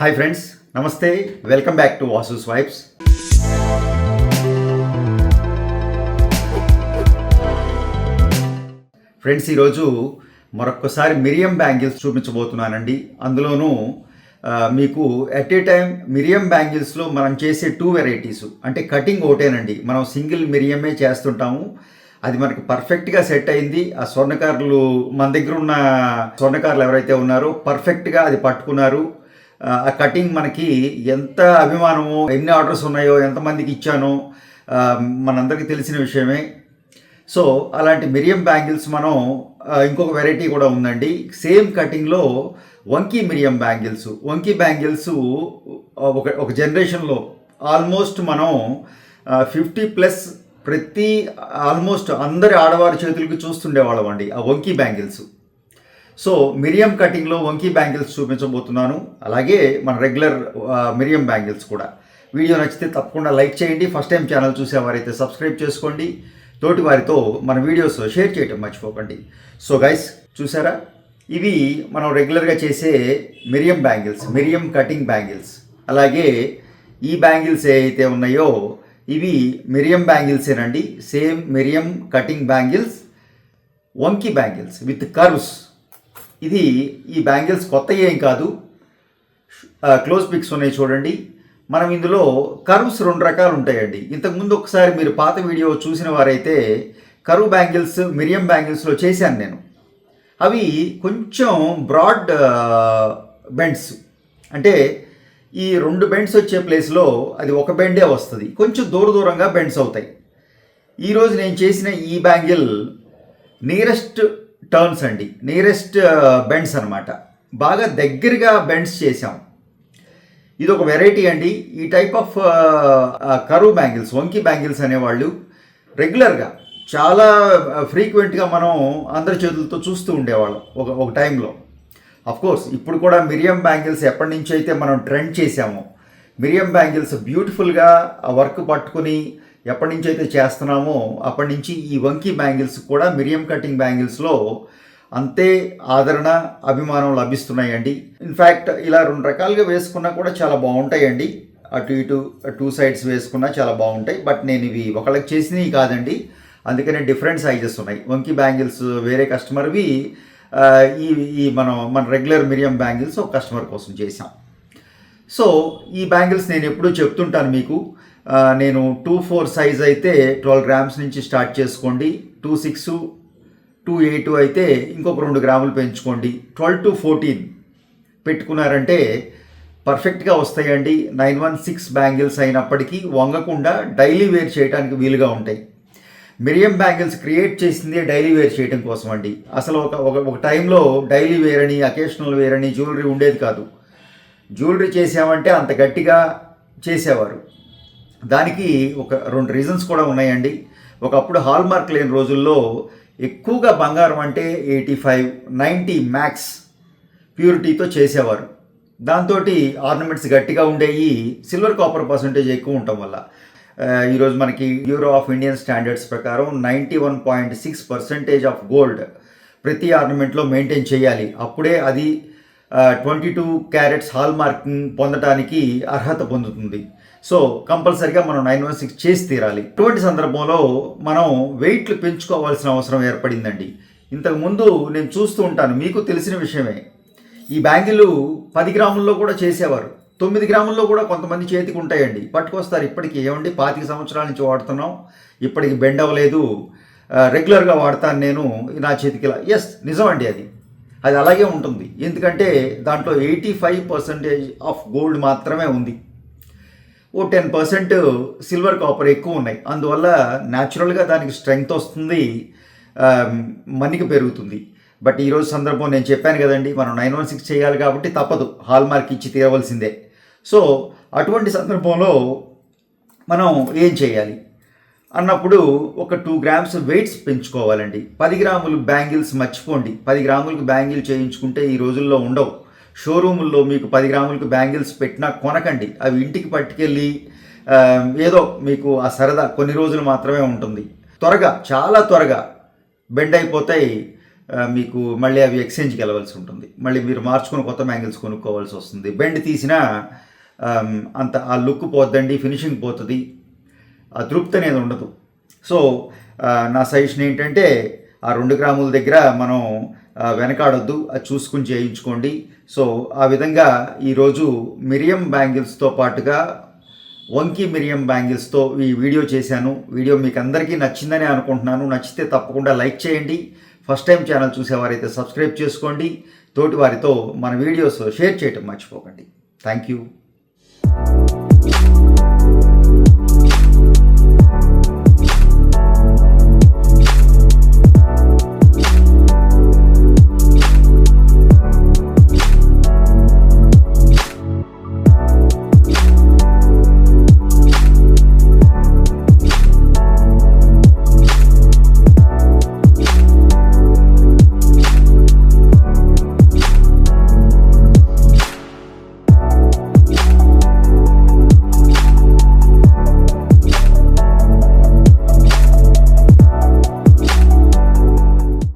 Hi friends నమస్తే welcome back to Vasu swipes friends ఈరోజు మరొక్కసారి మిరియం బ్యాంగిల్స్ చూపించబోతున్నానండి. అందులోనూ మీకు ఎట్ ఏ టైం మిరియం బ్యాంగిల్స్లో మనం చేసే టూ వెరైటీస్ అంటే కటింగ్ ఒకటేనండి. మనం సింగిల్ మిరియమే చేస్తుంటాము. అది మనకి పర్ఫెక్ట్గా సెట్ అయింది. ఆ స్వర్ణకారులు మన దగ్గర ఉన్న స్వర్ణకారులు ఎవరైతే ఉన్నారో పర్ఫెక్ట్గా అది పట్టుకున్నారు. ఆ, కటింగ్ మనకి ఎంత అభిమానమో ఎన్ని ఆర్డర్స్ ఉన్నాయో ఎంతమందికి ఇచ్చానో మనందరికీ తెలిసిన విషయమే. సో అలాంటి మిరియం బ్యాంగిల్స్ మనం ఇంకొక వెరైటీ కూడా ఉందండి. సేమ్ కటింగ్లో వంకీ మిరియం బ్యాంగిల్స్. వంకీ బ్యాంగిల్స్ ఒక ఒక జనరేషన్లో ఆల్మోస్ట్ మనం ఫిఫ్టీ ప్లస్ ప్రతి ఆల్మోస్ట్ అందరి ఆడవారి చేతులకి చూస్తుండేవాళ్ళం అండి ఆ వంకీ బ్యాంగిల్స్. సో మిరియం కటింగ్లో వంకీ బ్యాంగిల్స్ చూపించబోతున్నాను. అలాగే మన రెగ్యులర్ మిరియం బ్యాంగిల్స్ కూడా. వీడియో నచ్చితే తప్పకుండా లైక్ చేయండి. ఫస్ట్ టైం ఛానల్ చూసేవారైతే సబ్స్క్రైబ్ చేసుకోండి. తోటి వారితో మన వీడియోస్ షేర్ చేయటం మర్చిపోకండి. సో గైస్ చూసారా? ఇవి మనం రెగ్యులర్గా చేసే మిరియం బ్యాంగిల్స్ మిరియం కటింగ్ బ్యాంగిల్స్. అలాగే ఈ బ్యాంగిల్స్ ఏవైతే ఉన్నాయో ఇవి మిరియం బ్యాంగిల్సేనండి. సేమ్ మిరియం కటింగ్ బ్యాంగిల్స్ వంకీ బ్యాంగిల్స్ విత్ కర్వ్స్. ఇది ఈ బ్యాంగిల్స్ కొత్త ఏం కాదు. క్లోజ్ పిక్స్ ఉన్నాయి చూడండి. మనం ఇందులో కర్వ్స్ రెండు రకాలు ఉంటాయండి. ఇంతకుముందు ఒకసారి మీరు పాత వీడియో చూసిన వారైతే కరువు బ్యాంగిల్స్ మిరియం బ్యాంగిల్స్లో చేశాను నేను. అవి కొంచెం బ్రాడ్ బెండ్స్. అంటే ఈ రెండు బెండ్స్ వచ్చే ప్లేస్లో అది ఒక బెండే వస్తుంది. కొంచెం దూర దూరంగా బెండ్స్ అవుతాయి. ఈరోజు నేను చేసిన ఈ బ్యాంగిల్ నియరెస్ట్ టర్న్స్ అండి. నియరెస్ట్ బెండ్స్ అనమాట బాగా దగ్గరగా బెండ్స్ చేసాం ఇది ఒక వెరైటీ అండి. ఈ టైప్ ఆఫ్ కరువు బ్యాంగిల్స్ వంకీ బ్యాంగిల్స్ అనేవాళ్ళు రెగ్యులర్గా చాలా uh, ఫ్రీక్వెంట్గా మనం అందరి చేతులతో చూస్తూ ఉండేవాళ్ళం ఒక ఒక టైంలో కోర్స్ ఇప్పుడు కూడా మిరియం బ్యాంగిల్స్ ఎప్పటి నుంచి అయితే మనం ట్రెండ్ చేసామో మిరియం బ్యాంగిల్స్ బ్యూటిఫుల్గా ఆ వర్క్ పట్టుకుని ఎప్పటి నుంచి అయితే చేస్తున్నామో అప్పటి నుంచి ఈ వంకీ బ్యాంగిల్స్ కూడా మిరియం కటింగ్ బ్యాంగిల్స్లో అంతే ఆదరణ అభిమానం లభిస్తున్నాయండి. ఇన్ఫ్యాక్ట్ ఇలా రెండు రకాలుగా వేసుకున్నా కూడా చాలా బాగుంటాయండి. అటు ఇటు టూ సైడ్స్ వేసుకున్నా చాలా బాగుంటాయి. బట్ నేను ఇవి ఒకళ్ళకి చేసినవి కాదండి. అందుకనే డిఫరెంట్ సైజెస్ ఉన్నాయి. వంకీ బ్యాంగిల్స్ వేరే కస్టమర్వి ఈ ఈ మనం మన రెగ్యులర్ మిరియం బ్యాంగిల్స్ ఒక కస్టమర్ కోసం చేసాం సో ఈ బ్యాంగిల్స్ నేను ఎప్పుడూ చెప్తుంటాను మీకు. నేను టూ ఫోర్ సైజ్ అయితే ట్వెల్వ్ గ్రామ్స్ నుంచి స్టార్ట్ చేసుకోండి. టూ సిక్స్ టూ ఎయిట్ అయితే ఇంకొక రెండు గ్రాములు పెంచుకోండి. ట్వెల్వ్ టు ఫోర్టీన్ పెట్టుకున్నారంటే పర్ఫెక్ట్గా వస్తాయండి. నైన్ వన్ సిక్స్ బ్యాంగిల్స్ అయినప్పటికీ వంగకుండా డైలీ వేర్ చేయడానికి వీలుగా ఉంటాయి. మిరియం బ్యాంగిల్స్ క్రియేట్ చేసిందే డైలీ వేర్ చేయడం కోసం అండి అసలు ఒక ఒక ఒక టైంలో డైలీ వేర్ అని అకేషనల్ వేర్ అని జ్యువెలరీ ఉండేది కాదు. జ్యువెలరీ చేసామంటే అంత గట్టిగా చేసేవారు. దానికి ఒక రెండు రీజన్స్ కూడా ఉన్నాయండి. ఒకప్పుడు హాల్ మార్క్ లేని రోజుల్లో ఎక్కువగా బంగారం అంటే ఎయిటీ ఫైవ్ నైంటీ మ్యాక్స్ ప్యూరిటీతో చేసేవారు. దాంతో ఆర్నమెంట్స్ గట్టిగా ఉండేవి సిల్వర్ కాపర్ పర్సంటేజ్ ఎక్కువ ఉండటం వల్ల. ఈరోజు మనకి బ్యూరో ఆఫ్ ఇండియన్ స్టాండర్డ్స్ ప్రకారం ninety one point six percentage of gold ప్రతి ఆర్నమెంట్లో మెయింటైన్ చేయాలి. అప్పుడే అది twenty two carats hallmarking పొందడానికి అర్హత పొందుతుంది. సో కంపల్సరిగా మనం నైన్ వన్ సిక్స్ చేసి తీరాలి. ఇటువంటి సందర్భంలో మనం వెయిట్లు పెంచుకోవాల్సిన అవసరం ఏర్పడిందండి. ఇంతకుముందు నేను చూస్తూ ఉంటాను మీకు తెలిసిన విషయమే. ఈ బ్యాంగిల్ పది గ్రాముల్లో కూడా చేసేవారు. తొమ్మిది గ్రాముల్లో కూడా కొంతమంది చేతికి ఉంటాయండి. పట్టుకొస్తారు ఇప్పటికి. ఏమండి? పాతిక సంవత్సరాల నుంచి వాడుతున్నాం. ఇప్పటికి బెండ్ అవ్వలేదు. రెగ్యులర్గా వాడతాను నేను నా చేతికి ఇలా. ఎస్ నిజం అండి అది. అది అలాగే ఉంటుంది. ఎందుకంటే దాంట్లో eighty five percentage of gold మాత్రమే ఉంది. ఓ టెన్ పర్సెంట్ సిల్వర్ కాపర్ ఎక్కువ ఉన్నాయి. అందువల్ల న్యాచురల్గా దానికి స్ట్రెంగ్త్ వస్తుంది మన్నిక పెరుగుతుంది. బట్ ఈరోజు సందర్భం నేను చెప్పాను కదండి మనం నైన్ వన్ సిక్స్ చేయాలి కాబట్టి తప్పదు. హాల్ మార్క్ ఇచ్చి తీరవలసిందే. సో అటువంటి సందర్భంలో మనం ఏం చేయాలి? అన్నప్పుడు ఒక టూ గ్రామ్స్ వెయిట్స్ పెంచుకోవాలండి. పది గ్రాములు బ్యాంగిల్స్ మర్చిపోండి. పది గ్రాములకు బ్యాంగిల్ చేయించుకుంటే ఈ రోజుల్లో ఉండవు. షోరూముల్లో మీకు పది గ్రాములకు బ్యాంగిల్స్ పెట్టినా కొనకండి. అవి ఇంటికి పట్టుకెళ్ళి ఏదో మీకు ఆ సరదా కొన్ని రోజులు మాత్రమే ఉంటుంది. త్వరగా చాలా త్వరగా బెండ్ అయిపోతాయి. మీకు మళ్ళీ అవి ఎక్స్చేంజ్కి వెళ్ళవలసి ఉంటుంది. మళ్ళీ మీరు మార్చుకుని కొత్త బ్యాంగిల్స్ కొనుక్కోవాల్సి వస్తుంది. బెండ్ తీసినా అంత ఆ లుక్ పోద్దండి ఫినిషింగ్ పోతుంది. తృప్తి అనేది ఉండదు. సో నా సజెషన్ ఏంటంటే ఆ రెండు గ్రాముల దగ్గర మనం వెనకాడొద్దు అది చూసుకుని చేయించుకోండి. సో ఆ విధంగా ఈరోజు మిరియం బ్యాంగిల్స్తో పాటుగా వంకీ మిరియం బ్యాంగిల్స్తో ఈ వీడియో చేశాను. వీడియో మీకు అందరికీ నచ్చిందని అనుకుంటున్నాను. నచ్చితే తప్పకుండా లైక్ చేయండి. ఫస్ట్ టైం ఛానల్ చూసేవారైతే సబ్స్క్రైబ్ చేసుకోండి. తోటి వారితో మన వీడియోస్ షేర్ చేయటం మర్చిపోకండి. Thank you